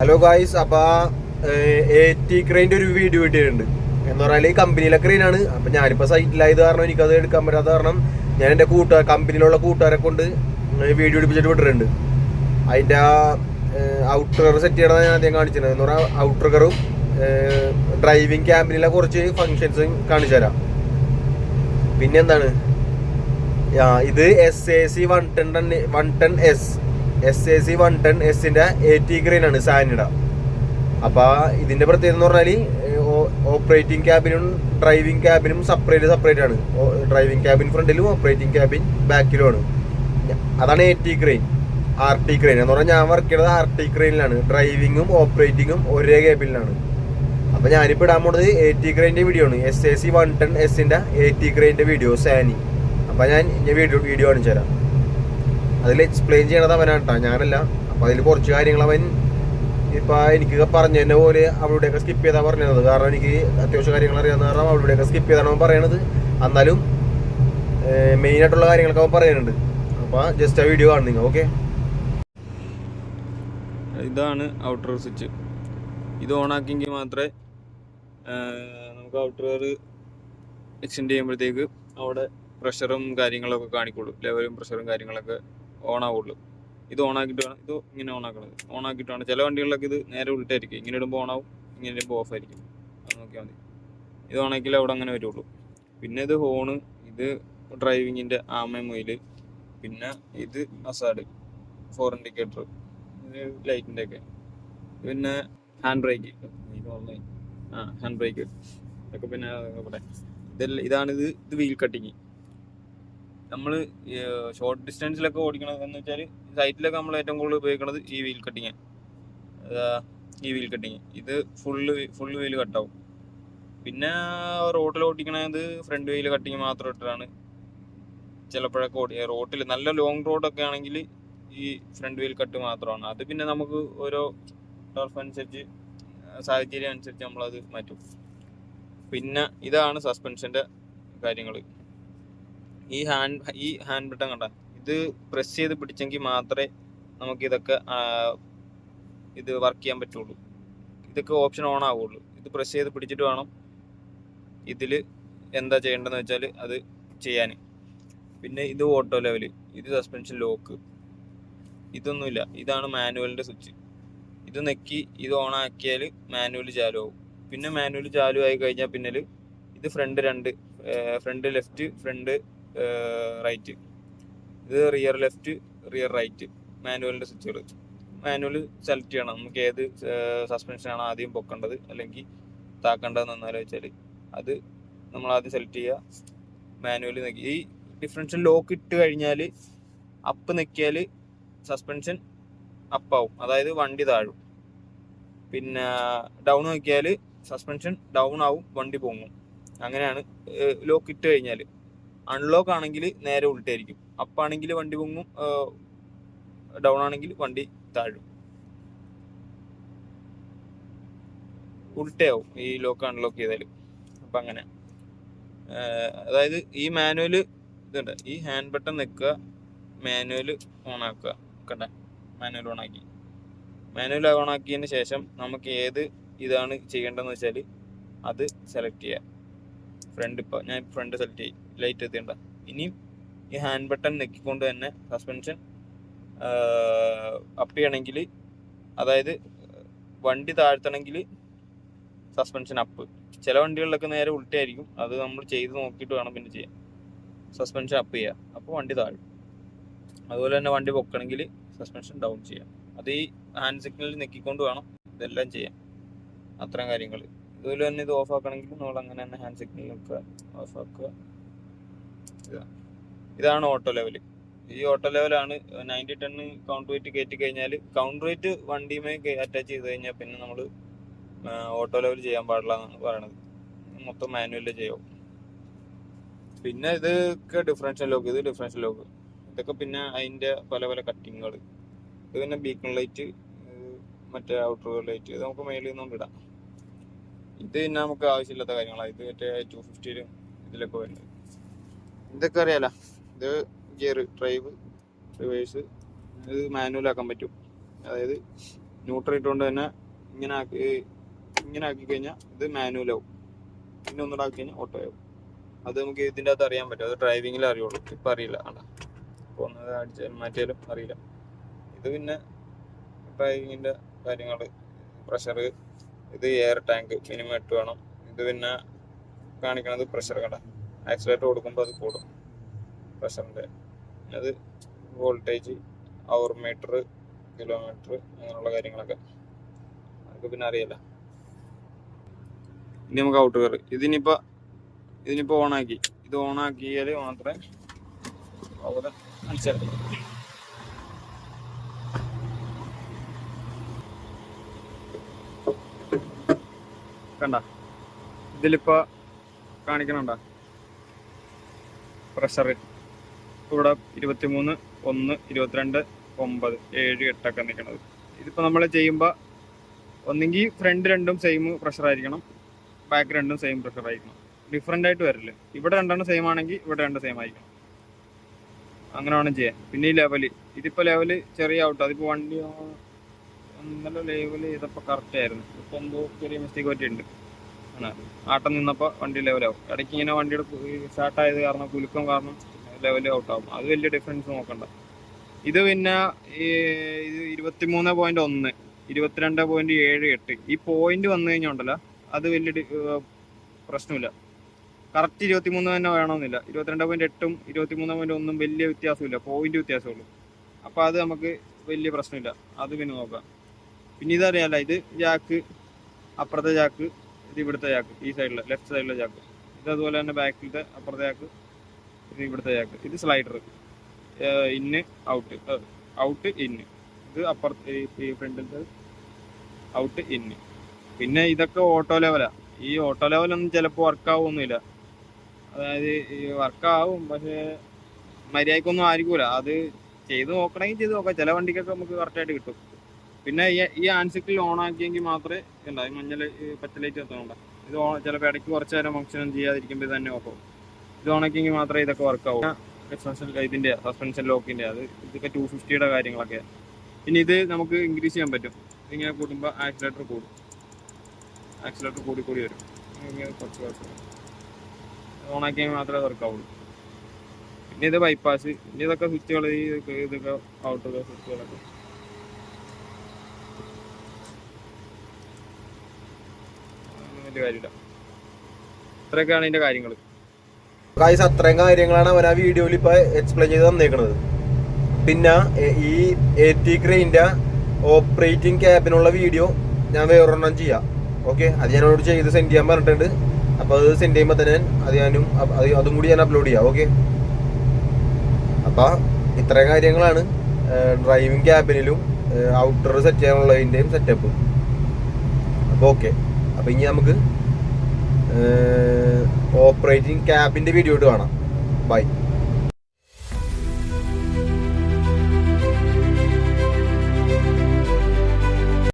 Hello guys അപ്പൊ A T ക്രെയിന്റെ ഒരു വീഡിയോ കിട്ടിയിട്ടുണ്ട് എന്ന് പറഞ്ഞാൽ ഈ കമ്പനിയിലെ ക്രെയിൻ ആണ്. അപ്പൊ ഞാനിപ്പോ സൈറ്റിലായത് കാരണം എനിക്കത് എടുക്കാൻ പറ്റാത്ത കാരണം ഞാൻ എന്റെ കൂട്ടുകാർ കമ്പനിയിലുള്ള കൂട്ടുകാരെ കൊണ്ട് വീഡിയോ എടുപ്പിച്ചിട്ട് വിട്ടിട്ടുണ്ട്. അതിന്റെ ആ ഔട്ടർ സെറ്റ് ചെയ്യണതാണ് ഞാൻ ആദ്യം കാണിച്ചത് എന്ന് പറഞ്ഞാൽ ഔട്ടറും ഡ്രൈവിംഗ് ക്യാമ്പിനിലെ കുറച്ച് ഫങ്ഷൻസും കാണിച്ചു തരാം പിന്നെ എന്താണ് ഇത് S A C one ten one ten S S A C one ten T green ആണ് സാനിഡ അപ്പൊ ഇതിന്റെ പ്രത്യേകത എന്ന് പറഞ്ഞാൽ ഓപ്പറേറ്റിംഗ് ക്യാബിനും ഡ്രൈവിംഗ് ക്യാബിനും സെപ്പറേറ്റ് സെപ്പറേറ്റ് ആണ്. ഡ്രൈവിംഗ് ക്യാബിൻ ഫ്രണ്ടിലും ഓപ്പറേറ്റിംഗ് ക്യാബിൻ ബാക്കിലുമാണ് അതാണ് A T crane R T crane എന്ന് പറഞ്ഞാൽ ഞാൻ വർക്ക് ചെയ്തത് ആർ ടി ക്രെയിനിലാണ് ഡ്രൈവിങ്ങും ഓപ്പറേറ്റിങ്ങും ഒരേ ക്യാബിനിലാണ് അപ്പൊ ഞാനിപ്പോ ഇടാൻ പോണത് എ ടി ക്രെയിന്റെ വീഡിയോ ആണ്. S A C one ten എസിന്റെ എ ടി ക്രെയിന്റെ വീഡിയോ സാനി. അപ്പൊ ഞാൻ ഞാൻ വീഡിയോ വീഡിയോ കാണിച്ചു തരാം അതിൽ എക്സ്പ്ലെയിൻ ചെയ്യണത് അവനാണ് കേട്ടോ ഞാനല്ല. അപ്പൊ അതിൽ കുറച്ച് കാര്യങ്ങൾ അവൻ ഇപ്പൊ എനിക്ക് പറഞ്ഞു തന്നെ പോലെ അവളുടെയൊക്കെ സ്കിപ്പ് ചെയ്താ പറഞ്ഞത്. കാരണം എനിക്ക് അത്യാവശ്യം കാര്യങ്ങൾ അറിയാവുന്ന കാരണം അവളുടെയൊക്കെ സ്കിപ്പ് ചെയ്താണ് അവൻ പറയണത്. എന്നാലും മെയിൻ ആയിട്ടുള്ള കാര്യങ്ങളൊക്കെ അവൻ പറയുന്നുണ്ട്. അപ്പൊ ജസ്റ്റ് ആ വീഡിയോ കാണുന്നിങ്ങ ഓക്കെ ഇതാണ് ഔട്ടർ സ്വിച്ച് ഇത് ഓണാക്കിയെങ്കിൽ മാത്രമേ നമുക്ക് ഔട്ടർ എക്സ്റ്റെൻഡ് ചെയ്യുമ്പോഴത്തേക്ക് അവിടെ പ്രഷറും കാര്യങ്ങളൊക്കെ കാണിക്കുള്ളൂ. ലെവലും പ്രഷറും കാര്യങ്ങളൊക്കെ ഓൺ ആവുള്ളൂ ഇത് ഓണാക്കിയിട്ട് വേണം ഇത് ഇങ്ങനെ ഓണാക്കണത്. ഓണാക്കിയിട്ടാണ് ചില വണ്ടികളിലൊക്കെ ഇത് നേരെ ഉൾട്ടായിരിക്കും ഇങ്ങനെ ഇടുമ്പോൾ ഓണാവും ഇങ്ങനെ ഇടുമ്പോൾ ഓഫ് ആയിരിക്കും അത് നോക്കിയാൽ മതി. ഇത് ഓണാക്കിയാൽ അവിടെ അങ്ങനെ വരുള്ളൂ. പിന്നെ ഇത് ഹോണ് ഇത് ഡ്രൈവിങ്ങിന്റെ ആമ മൊയിൽ പിന്നെ ഇത് അസാഡ് ഫോർ ഇൻഡിക്കേറ്റർ ലൈറ്റിന്റെ ഒക്കെ. പിന്നെ ഹാൻഡ് ബ്രേക്ക്. ആ ഹാൻഡ് ബ്രേക്ക്. ഇതൊക്കെ പിന്നെ ഇവിടെ ഇതെല്ലാം ഇതാണിത് ഇത് വീൽ കട്ടിങ്. നമ്മൾ ഷോർട്ട് ഡിസ്റ്റൻസിലൊക്കെ ഓടിക്കണത് എന്ന് വെച്ചാൽ സൈറ്റിലൊക്കെ നമ്മൾ ഏറ്റവും കൂടുതൽ ഉപയോഗിക്കുന്നത് ഈ വീൽ കട്ടിങ് ഈ വീൽ കട്ടിങ് ഇത് ഫുള്ള് ഫുള്ള് വീൽ കട്ടാവും പിന്നെ റോട്ടിൽ ഓടിക്കണത് ഫ്രണ്ട് വീൽ കട്ടിങ് മാത്രം ഇട്ടിട്ടാണ് ചിലപ്പോഴൊക്കെ ഓടി റോട്ടിൽ നല്ല ലോങ് റോഡൊക്കെ ആണെങ്കിൽ ഈ ഫ്രണ്ട് വീൽ കട്ട് മാത്രമാണ്. അത് പിന്നെ നമുക്ക് ഓരോ ടർഫ് അനുസരിച്ച് സാഹചര്യം അനുസരിച്ച് നമ്മളത് മാറ്റും. പിന്നെ ഇതാണ് സസ്പെൻഷന്റെ കാര്യങ്ങൾ ഈ ഹാൻഡ് ഈ ഹാൻഡ് ബട്ടൺ കണ്ട? ഇത് പ്രസ് ചെയ്ത് പിടിച്ചെങ്കിൽ മാത്രമേ നമുക്ക് ഇതൊക്കെ ഇത് വർക്ക് ചെയ്യാൻ പറ്റുള്ളൂ. ഇതൊക്കെ ഓപ്ഷൻ ഓൺ ആവുള്ളൂ. ഇത് പ്രസ് ചെയ്ത് പിടിച്ചിട്ട് വേണം ഇതിൽ എന്താ ചെയ്യേണ്ടതെന്ന് വെച്ചാൽ അത് ചെയ്യാൻ പിന്നെ ഇത് ഓട്ടോ ലെവൽ ഇത് സസ്പെൻഷൻ ലോക്ക് ഇതൊന്നുമില്ല. ഇതാണ് മാനുവലിന്റെ സ്വിച്ച്. ഇത് നെക്കി ഇത് ഓൺ ആക്കിയാൽ മാനുവൽ ചാലു ആവും പിന്നെ മാനുവൽ ചാലു ആയി കഴിഞ്ഞാൽ പിന്നെ ഇത് ഫ്രണ്ട് രണ്ട് ഫ്രണ്ട് ലെഫ്റ്റ് ഫ്രണ്ട് റൈറ്റ് ഇത് റിയർ ലെഫ്റ്റ് റിയർ റൈറ്റ് മാനുവലിന്റെ സ്വിച്ചുകൾ മാനുവൽ സെലക്ട് ചെയ്യണം. നമുക്ക് ഏത് സസ്പെൻഷനാണ് ആദ്യം പൊക്കേണ്ടത് അല്ലെങ്കിൽ താക്കേണ്ടതെന്ന് വെച്ചാൽ അത് നമ്മൾ ആദ്യം സെലക്ട് ചെയ്യുക മാനുവൽ നെക്കി. ഈ ഡിഫറൻഷ്യൽ ലോക്ക് ഇട്ട് കഴിഞ്ഞാൽ അപ്പ് നെക്കിയാൽ സസ്പെൻഷൻ അപ്പാവും അതായത് വണ്ടി താഴും. പിന്നെ ഡൗൺ നോക്കിയാൽ സസ്പെൻഷൻ ഡൗൺ ആവും വണ്ടി പൊങ്ങും. അങ്ങനെയാണ് ലോക്ക് ഇട്ട് കഴിഞ്ഞാൽ അൺലോക്ക് ആണെങ്കിൽ നേരെ ഉൾട്ടായിരിക്കും അപ്പാണെങ്കിൽ വണ്ടി പൊങ്ങും ഡൗൺ ആണെങ്കിൽ വണ്ടി താഴും. ഉൾട്ടയാവും ഈ ലോക്ക് അൺലോക്ക് ചെയ്താൽ അപ്പം അങ്ങനെ. അതായത് ഈ മാനുവൽ ഇതുണ്ട്. ഈ ഹാൻഡ് ബട്ടൺ നിൽക്കുക മാനുവൽ ഓൺ ആക്കുക. കണ്ട? മാനുവൽ ഓൺ ആക്കി. മാനുവൽ ഓൺ ആക്കിയതിന് ശേഷം നമുക്ക് ഏത് ഇതാണ് ചെയ്യേണ്ടതെന്ന് വെച്ചാൽ അത് സെലക്ട് ചെയ്യുക. ഫ്രണ്ട് ഇപ്പോൾ ഞാൻ ഫ്രണ്ട് സെലക്ട് ചെയ്യും. ലൈറ്റ് എത്തിയണ്ട ഇനിയും ഈ ഹാൻഡ് ബട്ടൺ നെക്കിക്കൊണ്ട് തന്നെ സസ്പെൻഷൻ അപ്പ് ചെയ്യണമെങ്കിൽ അതായത് വണ്ടി താഴ്ത്തണമെങ്കിൽ സസ്പെൻഷൻ അപ്പ് ചില വണ്ടികളിലൊക്കെ നേരെ ഉൾട്ടായിരിക്കും അത് നമ്മൾ ചെയ്ത് നോക്കിയിട്ട് വേണം പിന്നെ ചെയ്യാൻ. സസ്പെൻഷൻ അപ്പ് ചെയ്യുക അപ്പോൾ വണ്ടി താഴും. അതുപോലെ തന്നെ വണ്ടി പൊക്കണമെങ്കിൽ സസ്പെൻഷൻ ഡൗൺ ചെയ്യാം. അത് ഈ ഹാൻഡ് സിഗ്നൽ നെക്കിക്കൊണ്ട് വേണം ഇതെല്ലാം ചെയ്യാം അത്തരം കാര്യങ്ങൾ ഇതുപോലെ തന്നെ ഇത് ഓഫ് ആക്കണമെങ്കിൽ നമ്മൾ അങ്ങനെ തന്നെ ഹാൻഡ് സിഗ്നൽ നിൽക്കുക ഓഫ് ആക്കുക. ഇതാ. ഇതാണ് ഓട്ടോ ലെവൽ ഈ ഓട്ടോ ലെവലാണ് നയന്റി ടണ്ണ് കൗണ്ട് വെയിറ്റ് കയറ്റി കഴിഞ്ഞാൽ കൗണ്ട് വെയിറ്റ് വണ്ടിയുമേ അറ്റാച്ച് ചെയ്ത് കഴിഞ്ഞാൽ പിന്നെ നമ്മൾ ഓട്ടോ ലെവൽ ചെയ്യാൻ പാടില്ല എന്നാണ് പറയണത്. മൊത്തം മാനുവലിൽ ചെയ്യാവും. പിന്നെ ഇതൊക്കെ ഡിഫറൻഷ്യൽ ലോക്ക് ഇത് ഡിഫറൻഷ്യൽ ലോക്ക് ഇതൊക്കെ പിന്നെ അതിന്റെ പല പല കട്ടിങ്ങുകൾ ഇത് പിന്നെ ബീക്കൺ ലൈറ്റ് മറ്റേ ഔട്ടർ ലൈറ്റ് ഇത് നമുക്ക് മേളിൽ നിന്നും ഇടാം. ഇത് പിന്നെ നമുക്ക് ആവശ്യമില്ലാത്ത കാര്യങ്ങളാണ് ഇത് മറ്റേ ടു ഫിഫ്റ്റിയിലും ഇതിലൊക്കെ വരുന്നത്. ഇതൊക്കെ അറിയാലോ. ഇത് ഗിയർ ഡ്രൈവ് റിവേഴ്സ് ഇത് മാനുവൽ ആക്കാൻ പറ്റും. അതായത് ന്യൂട്രൽ ഇട്ടുകൊണ്ട് തന്നെ ഇങ്ങനെ ആക്കി ഇങ്ങനെ ആക്കി കഴിഞ്ഞാൽ ഇത് മാനുവൽ ആവും. പിന്നെ ഒന്നുകൂടെ ആക്കി കഴിഞ്ഞാൽ ഓട്ടോ ആവും. അത് നമുക്ക് ഇതിന്റെ അകത്ത് അറിയാൻ പറ്റും. അത് ഡ്രൈവിങ്ങിൽ അറിയുള്ളൂ. ഇപ്പം അറിയില്ല. ആണ് ഇപ്പോൾ ഒന്ന് മാറ്റിയാലും അറിയില്ല. ഇത് പിന്നെ ഡ്രൈവിങ്ങിന്റെ കാര്യങ്ങൾ പ്രഷർ ഇത് എയർ ടാങ്ക് മിനിമം എട്ട് വേണം. ഇത് പിന്നെ കാണിക്കണത് പ്രഷർ കട ആക്സിലേറ്റർ കൊടുക്കുമ്പോൾ അത് കൂടും. പ്രഷറിന്റെ അത് വോൾട്ടേജ് അവർ മീറ്റർ കിലോമീറ്റർ അങ്ങനെയുള്ള കാര്യങ്ങളൊക്കെ. അതൊക്കെ പിന്നെ അറിയില്ല. ഇനി നമുക്ക് ഔട്ട് കയറി ഇതിനിപ്പോൾ ഇതിനിപ്പോൾ ഓണാക്കി ഇത് ഓണാക്കിയാൽ മാത്രമേ അവിടെ മനസ്സിലാക്കി കണ്ട? ഇതിലിപ്പോ കാണിക്കണണ്ട? പ്രഷർ ഇവിടെ ഇരുപത്തിമൂന്ന് ഒന്ന് ഇരുപത്തിരണ്ട് ഒമ്പത് ഏഴ് എട്ടൊക്കെ നിൽക്കണത്. ഇതിപ്പോൾ നമ്മൾ ചെയ്യുമ്പോൾ ഒന്നെങ്കിൽ ഫ്രണ്ട് രണ്ടും സെയിം പ്രഷർ ആയിരിക്കണം. ബാക്ക് രണ്ടും സെയിം പ്രഷർ ആയിരിക്കണം. ഡിഫറെന്റ് ആയിട്ട് വരില്ല? ഇവിടെ രണ്ടെണ്ണം സെയിം ആണെങ്കിൽ ഇവിടെ രണ്ട് സെയിം ആയിരിക്കണം. അങ്ങനെ വേണം ചെയ്യാൻ പിന്നെ ഈ ലെവൽ ഇതിപ്പോൾ ലെവൽ ചെറിയ ഔട്ട് അതിപ്പോൾ വണ്ടി ഇന്നലെ ലെവൽ ചെയ്തപ്പോൾ കറക്റ്റ് ആയിരുന്നു. ഇപ്പോൾ എന്തോ ചെറിയ മിസ്റ്റേക്ക് പറ്റിയിട്ടുണ്ട്. ആട്ടം നിന്നപ്പോൾ വണ്ടി ലെവലാവും ഇടയ്ക്ക് ഇങ്ങനെ വണ്ടിയുടെ സ്റ്റാർട്ട് ആയത് കാരണം കുലുക്കം കാരണം ലെവൽ ആവും. അത് വലിയ ഡിഫറൻസ് നോക്കണ്ട. ഇത് പിന്നെ ഇത് ഇരുപത്തിമൂന്ന് പോയിന്റ് ഒന്ന് ഇരുപത്തിരണ്ട് പോയിന്റ് ഏഴ് എട്ട്. ഈ പോയിന്റ് വന്നു കഴിഞ്ഞാൽ ഉണ്ടല്ലോ അത് വലിയ പ്രശ്നമില്ല. കറക്റ്റ് ഇരുപത്തി മൂന്ന് തന്നെ വേണമെന്നില്ല. ഇരുപത്തിരണ്ട് പോയിന്റ് എട്ടും ഇരുപത്തി മൂന്ന് പോയിന്റ് ഒന്നും വലിയ വ്യത്യാസമില്ല. പോയിന്റ് വ്യത്യാസമുള്ളൂ അപ്പോൾ അത് നമുക്ക് വലിയ പ്രശ്നമില്ല. അത് പിന്നെ നോക്കാം. പിന്നെ ഇതറിയാലോ ഇത് ജാക്ക് അപ്പുറത്തെ ജാക്ക് ഇത് ഇവിടുത്തെ ചാക്ക് ഈ സൈഡിൽ ലെഫ്റ്റ് സൈഡിലെ ചാക്ക്. ഇത് അതുപോലെ തന്നെ ബാക്കിലത്തെ അപ്പുറത്തെ ചാക്ക് ഇത് ഇവിടുത്തെ ചാക്ക്. ഇത് സ്ലൈഡർ ഇന്ന് ഔട്ട് ഔട്ട് ഇന്ന് ഇത് അപ്പുറത്തെ ഈ ഫ്രണ്ടിലത്തെ ഔട്ട് ഇന്ന് പിന്നെ ഇതൊക്കെ ഓട്ടോ ലെവലാ ഈ ഓട്ടോ ലെവലൊന്നും ചിലപ്പോൾ വർക്ക് ആവുമൊന്നുമില്ല അതായത് ഈ വർക്കാവും പക്ഷേ മര്യാദക്കൊന്നും ആയിരിക്കൂല. അത് ചെയ്ത് നോക്കണമെങ്കിൽ ചെയ്ത് നോക്കാം. ചില വണ്ടിക്കൊക്കെ നമുക്ക് കറക്റ്റായിട്ട് കിട്ടും. പിന്നെ ഈ ആൻസിക്കിൽ ഓൺ ആക്കിയെങ്കിൽ മാത്രമേ എന്താ ഈ മഞ്ഞൾ ലൈ- ഈ പച്ച ലൈറ്റ് എത്തണുണ്ട ഇത് ചിലപ്പോൾ ഇടയ്ക്ക് കുറച്ച് നേരം ഫംഗ്ഷൻ ചെയ്യാതിരിക്കുമ്പോൾ തന്നെ ഓഫ് ആവും. ഇത് ഓൺ ആക്കിയെങ്കിൽ മാത്രമേ ഇതൊക്കെ വർക്ക് ആവും. സസ്പെൻഷൻ ഇതിന്റെ സസ്പെൻഷൻ ലോക്കിന്റെ അത് ഇതൊക്കെ ടു ഫിഫ്റ്റിയുടെ കാര്യങ്ങളൊക്കെ. ഇനി ഇത് നമുക്ക് ഇൻക്രീസ് ചെയ്യാൻ പറ്റും. ഇങ്ങനെ കൂടുമ്പോൾ ആക്സിലേറ്റർ കൂടും. ആക്സിലേറ്റർ കൂടി കൂടി വരും. ഇങ്ങനെ കുറച്ച് കുറച്ച്. ഓൺ ആക്കിയെങ്കിൽ മാത്രമേ വർക്ക് ആവുള്ളൂ. പിന്നെ ഇത് ബൈപ്പാസ് ഇനി ഇതൊക്കെ സ്വിച്ചുകൾ ഈ ഇതൊക്കെ ഔട്ട് സ്വിച്ചുകളൊക്കെ വലിയ കാര്യമില്ല ഇത്രയൊക്കെയാണ് ഇതിന്റെ കാര്യങ്ങൾ അത്രയും കാര്യങ്ങളാണ് അവൻ ആ വീഡിയോയിൽ ഇപ്പൊ എക്സ്പ്ലെയിൻ ചെയ്ത് തന്നേക്കുന്നത് പിന്നെ ഈ എ ടി ക്രെയിന്റെ ഓപ്പറേറ്റിംഗ് ക്യാബിനുള്ള വീഡിയോ ഞാൻ വേറൊരെണ്ണം ചെയ്യാം. ഓക്കെ അത് ഞാൻ അവരോട് ചെയ്ത് സെൻഡ് ചെയ്യാൻ പറഞ്ഞിട്ടുണ്ട്. അപ്പോൾ അത് സെൻഡ് ചെയ്യുമ്പോൾ തന്നെ അത് ഞാനും അതും കൂടി ഞാൻ അപ്ലോഡ് ചെയ്യാം. ഓക്കെ അപ്പോൾ ഇത്രയും കാര്യങ്ങളാണ് ഡ്രൈവിംഗ് ക്യാബിനിലും ഔട്ടർ സെറ്റ് ചെയ്യാനുള്ളതിന്റെയും സെറ്റപ്പ് അപ്പോൾ ഓക്കെ അപ്പോൾ ഇനി നമുക്ക് ഓപ്പറേറ്റിംഗ് ക്യാബിന്റെ വീഡിയോ ഇട്ട് കാണാം. ബൈ